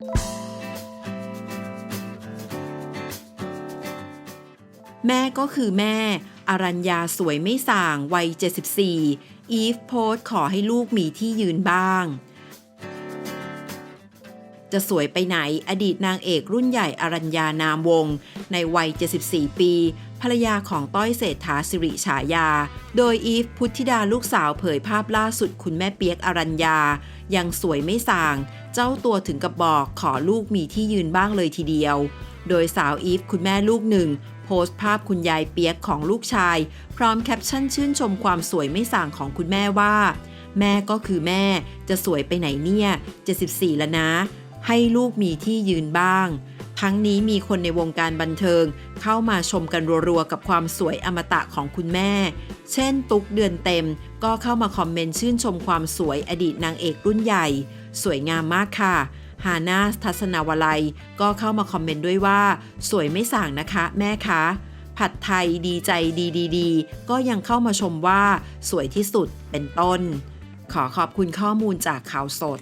แม่ก็คือแม่ อรัญญาสวยไม่ส่าง วัย 74 อีฟโพสขอให้ลูกมีที่ยืนบ้าง จะสวยไปไหนอดีตนางเอกรุ่นใหญ่อรัญญานามวงศ์ในวัย 74 ปี ภรรยาของต้อยเศรษฐาสิริฉายา โดยอีฟพุทธิดาลูกสาวเผยภาพล่าสุดคุณแม่เปียกอรัญญา ยังสวยไม่ส่าง เจ้าตัวถึงกับบอกขอลูกมีที่ยืนบ้างเลยทีเดียว โดยสาวอีฟคุณแม่ลูกหนึ่งโพสต์ภาพคุณยายเปียกของลูกชาย พร้อมแคปชั่นชื่นชมความสวยไม่ส่างของคุณแม่ว่า แม่ก็คือแม่จะสวยไปไหนเนี่ย 74 แล้วนะ ให้ลูกมีที่ยืนบ้าง ทั้งนี้มีคนในวงการบันเทิงเข้ามาชมกันรัวๆ กับความสวยอมตะของคุณแม่ เช่น ตุ๊กเดือนเต็ม ก็เข้ามาคอมเมนต์ชื่นชมความสวยอดีตนางเอกรุ่นใหญ่ สวยงามมากค่ะฮานาทัศนาวลัย ก็เข้ามาคอมเมนต์ด้วยว่า สวยไม่สั่งนะคะแม่คะผัดไทยดีใจดีดีดก็ยังเข้ามาชมว่า สวยที่สุดเป็นต้น ขอขอบคุณข้อมูลจากข่าวสด